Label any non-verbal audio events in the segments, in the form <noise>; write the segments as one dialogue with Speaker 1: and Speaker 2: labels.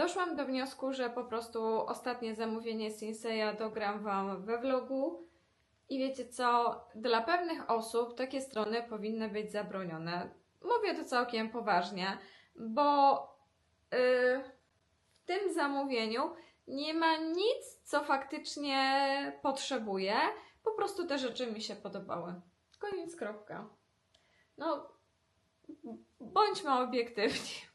Speaker 1: doszłam do wniosku, że po prostu ostatnie zamówienie Sinseya dogram Wam we vlogu. I wiecie co, dla pewnych osób takie strony powinny być zabronione. Mówię to całkiem poważnie, bo yy, w tym zamówieniu nie ma nic, co faktycznie potrzebuję. Po prostu te rzeczy mi się podobały. Koniec, kropka. No, bądźmy obiektywni.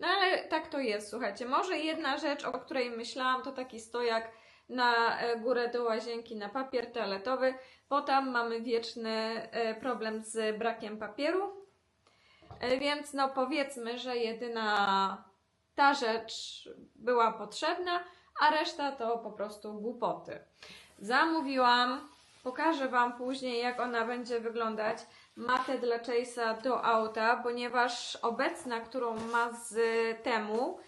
Speaker 1: No ale tak to jest, słuchajcie. Może jedna rzecz, o której myślałam, to taki stojak na e, górę do łazienki na papier toaletowy, bo tam mamy wieczny e, problem z brakiem papieru. E, Więc no powiedzmy, że jedyna ta rzecz była potrzebna, a reszta to po prostu głupoty. Zamówiłam, pokażę Wam później, jak ona będzie wyglądać. Matę dla Chase'a do auta, ponieważ obecna, którą ma z temu,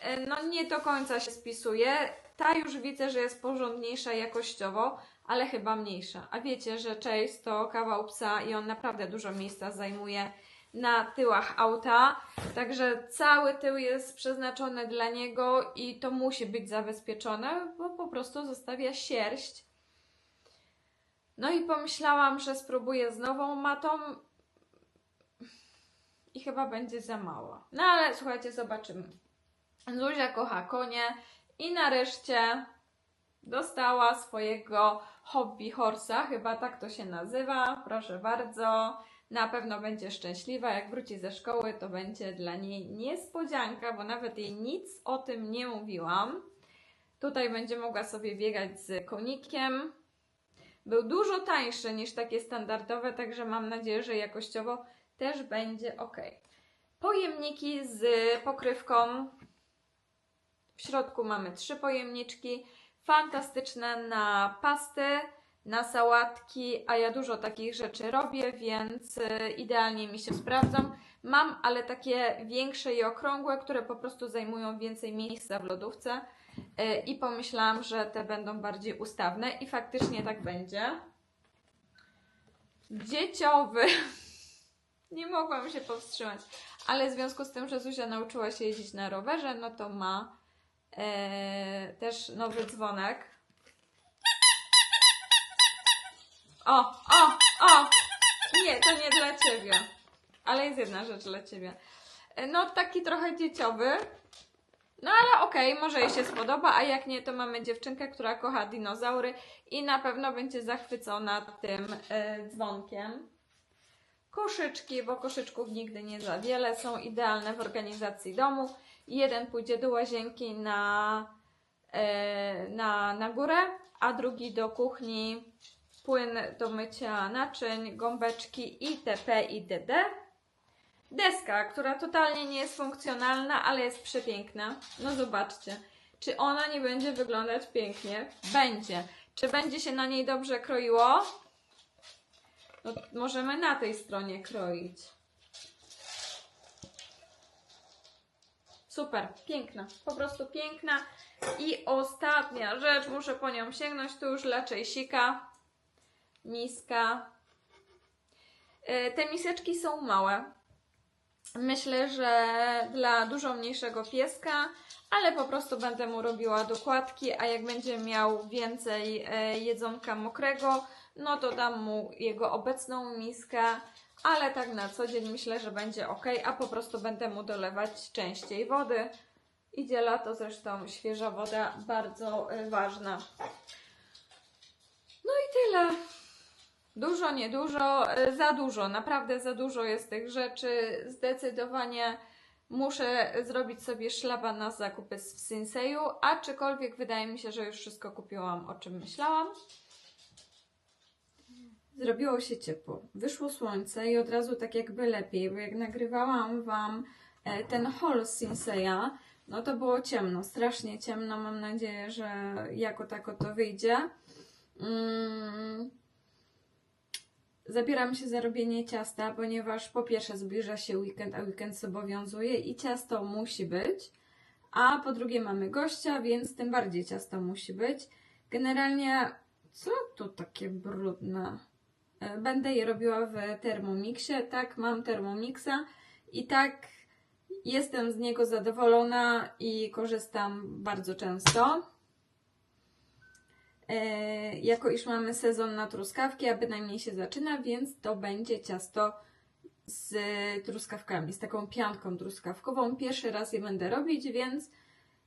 Speaker 1: e, no nie do końca się spisuje. Ta już widzę, że jest porządniejsza jakościowo, ale chyba mniejsza. A wiecie, że Chase to kawał psa i on naprawdę dużo miejsca zajmuje na tyłach auta. Także cały tył jest przeznaczony dla niego i to musi być zabezpieczone, bo po prostu zostawia sierść. No i pomyślałam, że spróbuję z nową matą i chyba będzie za mała. No ale słuchajcie, zobaczymy. Zuzia kocha konie i nareszcie dostała swojego hobby horsa, chyba tak to się nazywa. Proszę bardzo. Na pewno będzie szczęśliwa. Jak wróci ze szkoły, to będzie dla niej niespodzianka, bo nawet jej nic o tym nie mówiłam. Tutaj będzie mogła sobie biegać z konikiem. Był dużo tańszy niż takie standardowe, także mam nadzieję, że jakościowo też będzie ok. Pojemniki z pokrywką. W środku mamy trzy pojemniczki. Fantastyczne na pasty, na sałatki, a ja dużo takich rzeczy robię, więc y, idealnie mi się sprawdzą. Mam, ale takie większe i okrągłe, które po prostu zajmują więcej miejsca w lodówce. Y, I pomyślałam, że te będą bardziej ustawne i faktycznie tak będzie. Dzieciowy. <laughs> Nie mogłam się powstrzymać. Ale w związku z tym, że Zuzia nauczyła się jeździć na rowerze, no to ma e, też nowy dzwonek. O, o, o! Nie, to nie dla ciebie. Ale jest jedna rzecz dla ciebie. E, No, taki trochę dzieciowy. No ale okej, może jej się spodoba, a jak nie, to mamy dziewczynkę, która kocha dinozaury i na pewno będzie zachwycona tym e, dzwonkiem. Koszyczki, bo koszyczków nigdy nie za wiele, są idealne w organizacji domu. Jeden pójdzie do łazienki na, e, na, na górę, a drugi do kuchni. Płyn do mycia naczyń, gąbeczki itp. itd. Deska, która totalnie nie jest funkcjonalna, ale jest przepiękna. No zobaczcie. Czy ona nie będzie wyglądać pięknie? Będzie. Czy będzie się na niej dobrze kroiło? No, możemy na tej stronie kroić. Super, piękna, po prostu piękna. I ostatnia rzecz, muszę po nią sięgnąć, tu już raczej sika. Miska. E, Te miseczki są małe. Myślę, że dla dużo mniejszego pieska, ale po prostu będę mu robiła dokładki, a jak będzie miał więcej e, jedzonka mokrego, no to dam mu jego obecną miskę, ale tak na co dzień myślę, że będzie ok, a po prostu będę mu dolewać częściej wody. Idzie lato, zresztą świeża woda bardzo y, ważna. No i tyle. Dużo, niedużo, y, za dużo, naprawdę za dużo jest tych rzeczy. Zdecydowanie muszę zrobić sobie szlaba na zakupy w Sinseju, aczkolwiek wydaje mi się, że już wszystko kupiłam, o czym myślałam. Zrobiło się ciepło. Wyszło słońce i od razu tak jakby lepiej, bo jak nagrywałam Wam e, ten haul z Sinseya, no to było ciemno, strasznie ciemno. Mam nadzieję, że jako tako to wyjdzie. Mm. Zabieram się za robienie ciasta, ponieważ po pierwsze zbliża się weekend, a weekend zobowiązuje i ciasto musi być. A po drugie mamy gościa, więc tym bardziej ciasto musi być. Generalnie, co tu takie brudne? E, Będę je robiła w Thermomixie. Tak, mam Thermomixa i tak Jestem z niego zadowolona i korzystam bardzo często. E, jako iż mamy sezon na truskawki, a bynajmniej się zaczyna, więc to będzie ciasto z truskawkami, z taką pianką truskawkową. Pierwszy raz je będę robić, więc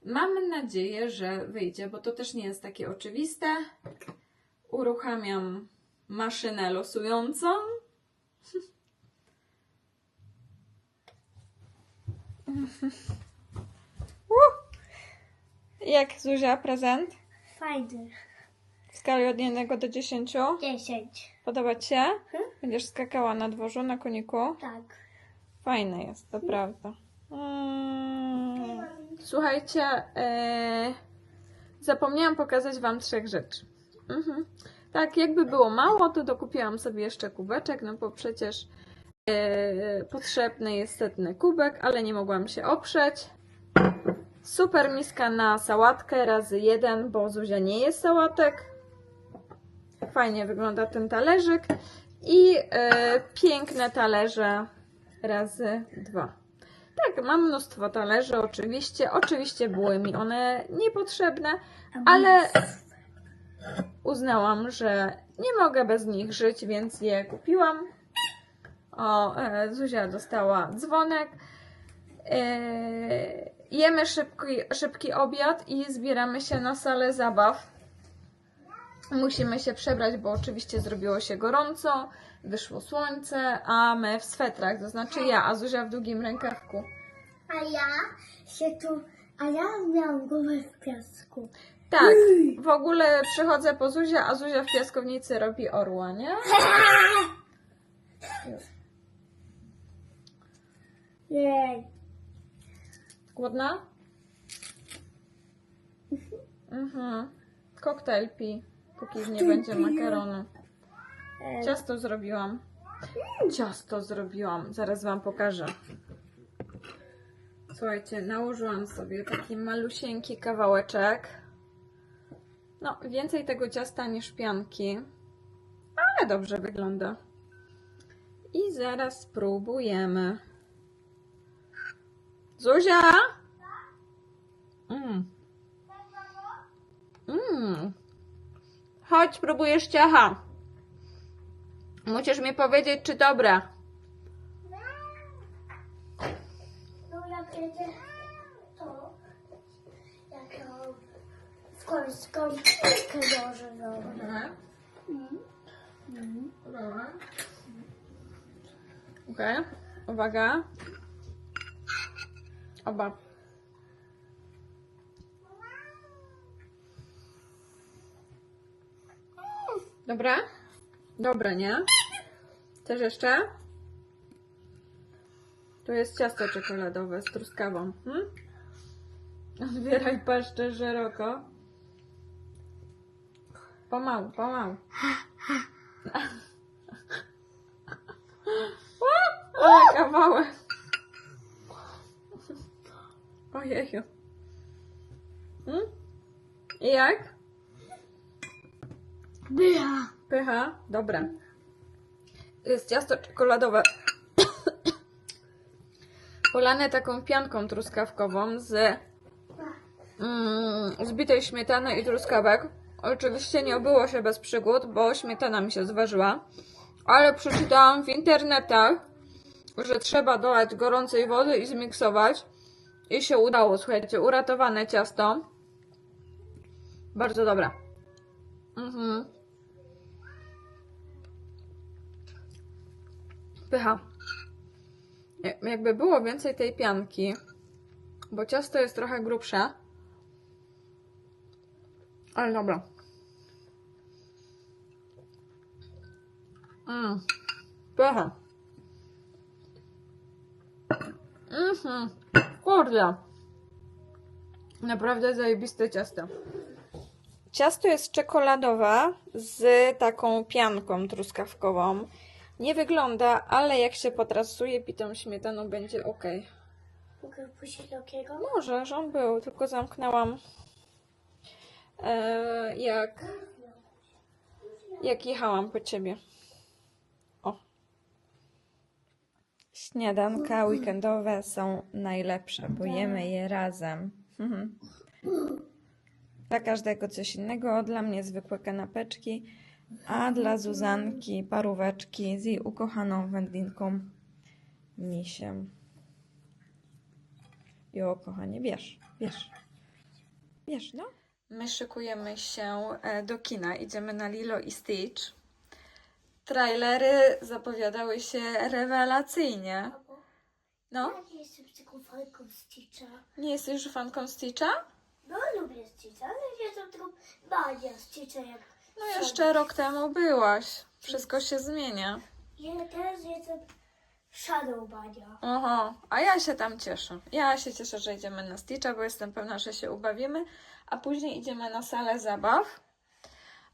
Speaker 1: mam nadzieję, że wyjdzie, bo to też nie jest takie oczywiste. Uruchamiam maszynę losującą. <laughs> Jak Zuzia prezent?
Speaker 2: Fajny.
Speaker 1: Skali od 1 do 10?
Speaker 2: 10.
Speaker 1: Podoba Ci się? Będziesz skakała na dworzu, na koniku?
Speaker 2: Tak.
Speaker 1: Fajne jest, to prawda. Mm. Słuchajcie, e, zapomniałam pokazać Wam trzech rzeczy. Mhm. Tak, jakby było mało, to dokupiłam sobie jeszcze kubeczek, no bo przecież e, potrzebny jest setny kubek, ale nie mogłam się oprzeć. Super miska na sałatkę razy jeden, bo Zuzia nie jest sałatek. Fajnie wygląda ten talerzyk. I e, piękne talerze razy dwa. Tak, mam mnóstwo talerzy, oczywiście. Oczywiście były mi one niepotrzebne, ale uznałam, że nie mogę bez nich żyć, więc je kupiłam. O, e, Zuzia dostała dzwonek. E, jemy szybki, szybki obiad i zbieramy się na salę zabaw. Musimy się przebrać, bo oczywiście zrobiło się gorąco, wyszło słońce, a my w swetrach, to znaczy ja, a Zuzia w długim rękawku.
Speaker 2: A ja się tu. A ja miałam głowę w piasku.
Speaker 1: Tak, w ogóle przychodzę po Zuzia, a Zuzia w piaskownicy robi orła, nie? <laughs>
Speaker 2: Jej.
Speaker 1: Głodna? Mhm. Koktajl pi, póki nie będzie makaronu.
Speaker 2: E,
Speaker 1: Ciasto zrobiłam. Ciasto zrobiłam. Zaraz Wam pokażę. Słuchajcie, nałożyłam sobie taki malusieńki kawałeczek. No, więcej tego ciasta niż pianki. Ale dobrze wygląda. I zaraz spróbujemy. Zuzia! Mm. Mm. Chodź, próbujesz ciacha. Musisz mi powiedzieć, czy dobre.
Speaker 2: No jak jedzie to. Jak w końską może zrobić.
Speaker 1: Okej, uwaga. Oba. Dobre? Dobre, nie? Też jeszcze? Tu jest ciasto czekoladowe z truskawą. Hmm? Otwieraj paszczę szeroko. Pomału, pomału. Ale kawałek. Ojeju. Hmm? I jak?
Speaker 2: Była.
Speaker 1: Pycha? Dobra. Jest ciasto czekoladowe. <coughs> Polane taką pianką truskawkową z mm, zbitej śmietany i truskawek. Oczywiście nie obyło się bez przygód, bo śmietana mi się zważyła. Ale przeczytałam w internetach, że trzeba dolać gorącej wody i zmiksować. I się udało, słuchajcie, uratowane ciasto. Bardzo dobre. Mhm. Pycha. Ja- Jakby było więcej tej pianki, bo ciasto jest trochę grubsze. Ale dobra. Mm. Pycha. Mhm. Kurde. Naprawdę zajebiste ciasto. Ciasto jest czekoladowe z taką pianką truskawkową. Nie wygląda, ale jak się potrasuje pitą śmietaną będzie ok.
Speaker 2: Mogę takiego?
Speaker 1: Może, że on był, tylko zamknęłam e, jak, jak jechałam po ciebie. O. Śniadanka weekendowe są najlepsze, bo jemy je razem. Mhm. Dla każdego coś innego. Dla mnie zwykłe kanapeczki, a dla Zuzanki paróweczki z jej ukochaną wędlinką misiem. Jo, kochanie, bierz, bierz. Bierz, no. My szykujemy się e, do kina. Idziemy na Lilo i Stitch. Trailery zapowiadały się rewelacyjnie. No,
Speaker 2: Ja nie jestem taką fajką Stitcha.
Speaker 1: nie jesteś już fanką Stitcha?
Speaker 2: No lubię Stitcha, ale nie jestem taką bania Stitcha jak...
Speaker 1: No jeszcze rok temu byłaś. Wszystko się zmienia.
Speaker 2: Ja teraz jestem Shadow Bania.
Speaker 1: Oho, a ja się tam cieszę. Ja się cieszę, że idziemy na Stitcha, bo jestem pewna, że się ubawimy, a później idziemy na salę zabaw.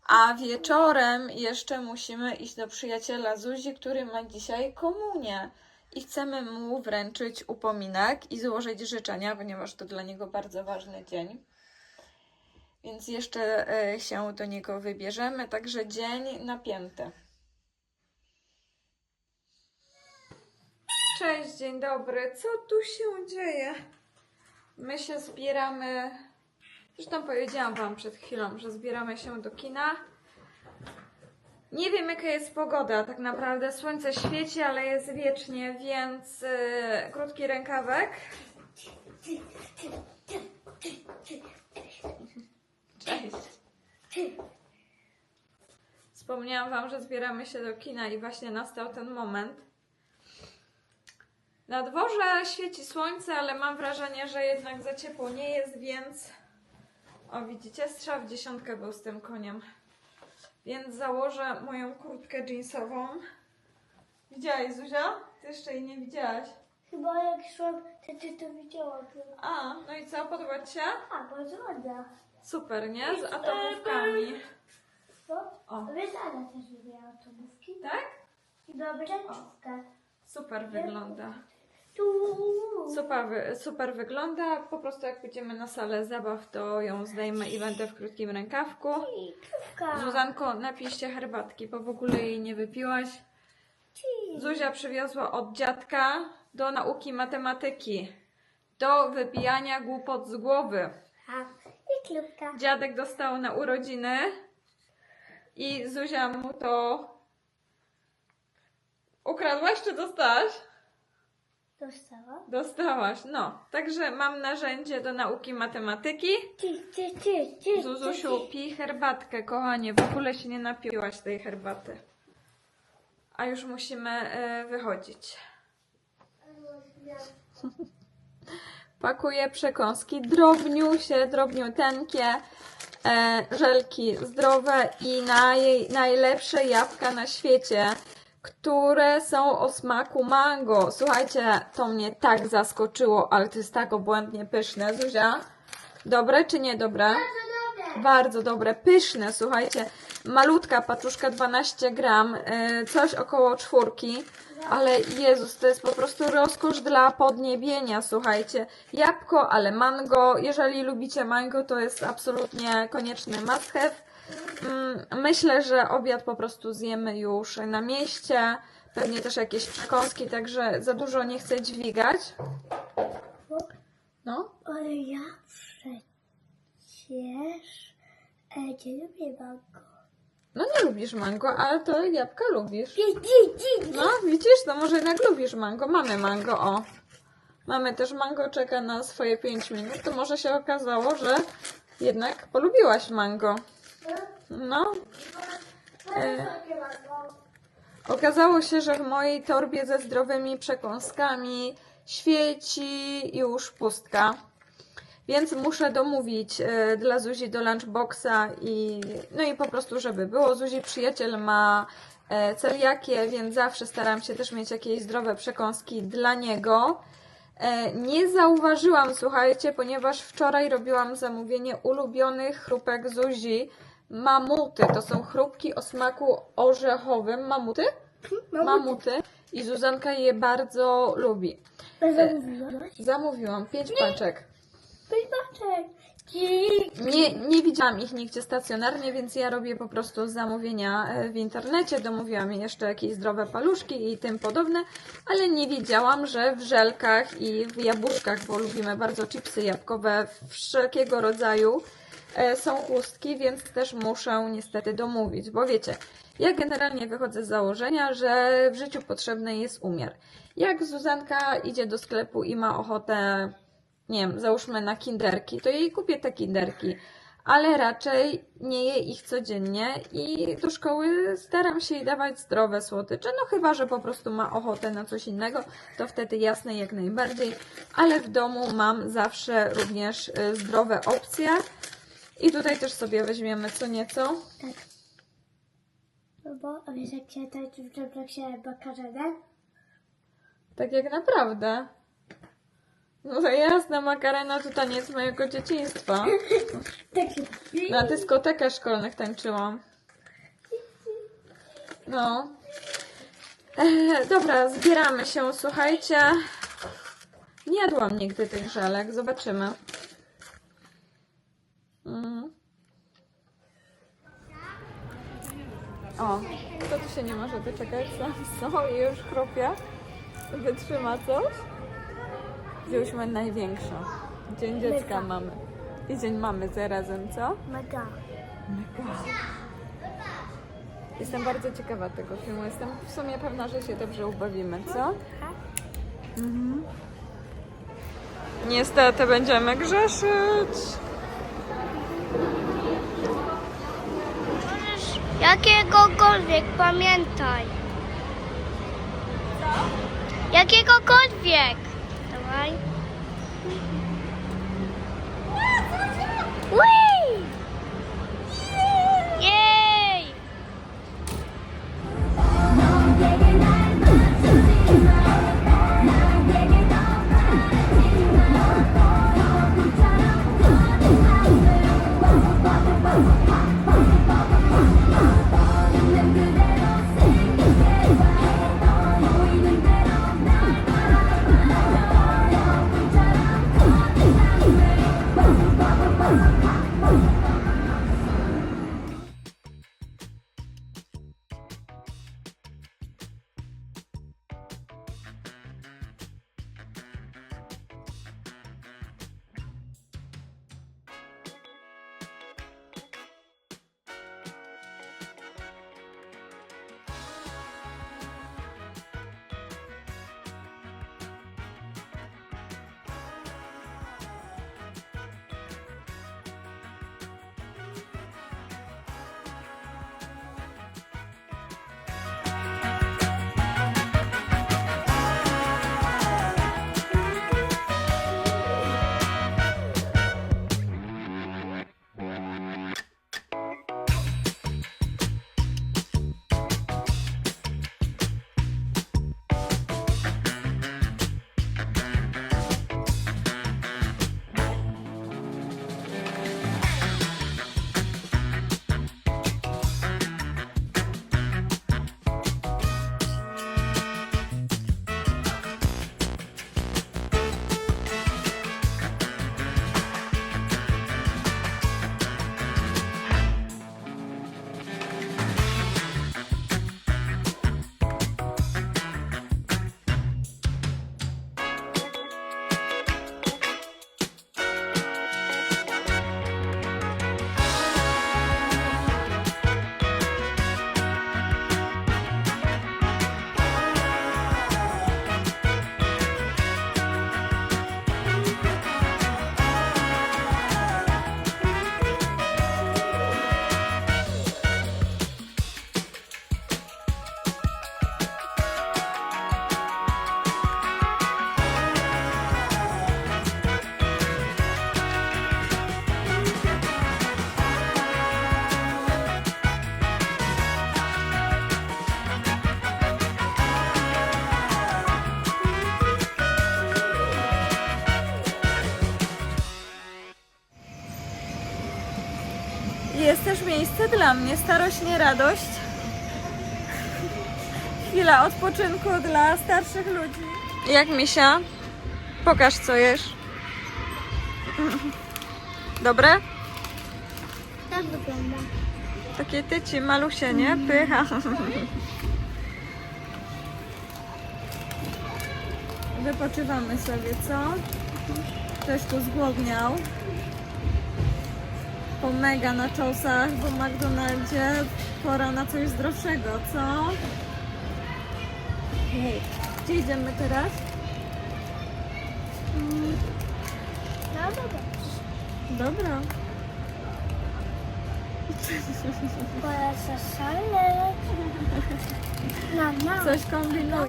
Speaker 1: A wieczorem jeszcze musimy iść do przyjaciela Zuzi, który ma dzisiaj komunię. I chcemy mu wręczyć upominek i złożyć życzenia, ponieważ to dla niego bardzo ważny dzień. Więc jeszcze e, się do niego wybierzemy, także dzień napięty. Cześć, dzień dobry. Co tu się dzieje? My się zbieramy. Zresztą powiedziałam Wam przed chwilą, że zbieramy się do kina. Nie wiem, jaka jest pogoda. Tak naprawdę słońce świeci, ale jest wiecznie, więc yy, krótki rękawek. Cześć. Wspomniałam Wam, że zbieramy się do kina i właśnie nastał ten moment. Na dworze świeci słońce, ale mam wrażenie, że jednak za ciepło nie jest, więc. O, widzicie, strzał w dziesiątkę był z tym koniem. Więc założę moją kurtkę jeansową. Widziałaś, Zuzia? Ty jeszcze jej nie widziałaś.
Speaker 2: Chyba jak szłam, to ty to widziałam.
Speaker 1: A, no i co, podoba ci się?
Speaker 2: A, bardzo ładna.
Speaker 1: Super, nie? Z atomówkami.
Speaker 2: Co?
Speaker 1: O.
Speaker 2: Ada też lubiła atomówki.
Speaker 1: Tak?
Speaker 2: I dobreczkę.
Speaker 1: Super wygląda.
Speaker 2: Tu.
Speaker 1: Super, wy- super wygląda. Po prostu jak pójdziemy na salę zabaw, to ją zdejmę i będę w krótkim rękawku.
Speaker 2: I.
Speaker 1: Zuzanko, napij się herbatki, bo w ogóle jej nie wypiłaś.
Speaker 2: Ci.
Speaker 1: Zuzia przywiozła od dziadka do nauki matematyki. Do wypijania głupot z głowy.
Speaker 2: A, i krówka.
Speaker 1: Dziadek dostał na urodziny i Zuzia mu to ukradłaś czy dostałaś?
Speaker 2: Dostała?
Speaker 1: Dostałaś, no. Także mam narzędzie do nauki matematyki.
Speaker 2: Ci, ci, ci, ci.
Speaker 1: Zuzusiu, pij herbatkę, kochanie. W ogóle się nie napiłaś tej herbaty. A już musimy e, wychodzić. Pakuję przekąski drobniusie, drobniuteńkie, e, żelki zdrowe i naj, najlepsze jabłka na świecie, które są o smaku mango. Słuchajcie, to mnie tak zaskoczyło, ale to jest tak obłędnie pyszne. Zuzia, dobre czy niedobre?
Speaker 2: Bardzo dobre.
Speaker 1: Bardzo dobre, pyszne, słuchajcie. Malutka paczuszka 12 gram, y, coś około czwórki, ale Jezus, to jest po prostu rozkosz dla podniebienia, słuchajcie. Jabłko, ale mango. Jeżeli lubicie mango, to jest absolutnie konieczny must have. Mm, Myślę, że obiad po prostu zjemy już na mieście. Pewnie też jakieś przekąski, także za dużo nie chcę dźwigać. No,
Speaker 2: Ale ja przecież e, nie lubię mango.
Speaker 1: No nie lubisz mango, ale to jabłka lubisz. No, widzisz, to może jednak lubisz mango. Mamy mango, o. Mamy też mango, czeka na swoje 5 minut. To może się okazało, że jednak polubiłaś mango. No, E. okazało się, że w mojej torbie ze zdrowymi przekąskami świeci już pustka. Więc muszę domówić e, dla Zuzi do lunchboxa i no i po prostu, żeby było. Zuzi przyjaciel ma e, celiakię, więc zawsze staram się też mieć jakieś zdrowe przekąski dla niego. E, nie zauważyłam, słuchajcie, ponieważ wczoraj robiłam zamówienie ulubionych chrupek Zuzi. Mamuty, to są chrupki o smaku orzechowym. Mamuty? Mamuty. I Zuzanka je bardzo lubi.
Speaker 2: Zamówiłaś?
Speaker 1: Zamówiłam 5 paczek.
Speaker 2: Ci,
Speaker 1: nie, nie widziałam ich nigdzie stacjonarnie, więc ja robię po prostu zamówienia e, w internecie. Domówiłam jeszcze jakieś zdrowe paluszki i tym podobne, ale nie wiedziałam, że w żelkach i w jabłuszkach, bo lubimy bardzo chipsy jabłkowe wszelkiego rodzaju, e, są chustki, więc też muszę niestety domówić, bo wiecie, ja generalnie wychodzę z założenia, że w życiu potrzebny jest umiar. Jak Zuzanka idzie do sklepu i ma ochotę nie wiem, załóżmy na kinderki, to jej kupię te kinderki, ale raczej nie je ich codziennie i do szkoły staram się jej dawać zdrowe słodycze, no chyba, że po prostu ma ochotę na coś innego, to wtedy jasne jak najbardziej, ale w domu mam zawsze również y, zdrowe opcje i tutaj też sobie weźmiemy co nieco.
Speaker 2: Tak. No bo wiesz jak się tak w się makarenę?
Speaker 1: Tak jak naprawdę. No to jasne, makarena to taniec mojego dzieciństwa. Na dyskotekach szkolnych tańczyłam. No. E, dobra, zbieramy się, słuchajcie. Nie jadłam nigdy tych żelek, zobaczymy. Mm. O, kto tu się nie może doczekać? Sam są i już chrupie. Wytrzyma coś. Wzięłyśmy największą. Dzień dziecka mamy. I dzień mamy zarazem, co?
Speaker 2: Mega.
Speaker 1: Mega. Jestem bardzo ciekawa tego filmu. Jestem w sumie pewna, że się dobrze ubawimy, co? Mhm. Niestety będziemy grzeszyć.
Speaker 2: Jakiegokolwiek, pamiętaj. Jakiegokolwiek. 拜。怎
Speaker 3: 么这？喂。Dla mnie, starość, nie radość. Chwila odpoczynku dla starszych ludzi.
Speaker 1: Jak misia? Pokaż co jesz. Dobre?
Speaker 2: tak wygląda.
Speaker 1: Takie tyci, malusie, nie? Pycha. Wypoczywamy sobie, co? Ktoś tu zgłodniał. Po mega na czosach, bo w McDonaldzie pora na coś zdrowszego, co? Hej, gdzie idziemy teraz?
Speaker 2: No dobra.
Speaker 1: Dobra.
Speaker 2: Polecę szaleć. No, no.
Speaker 1: Coś kombinuj.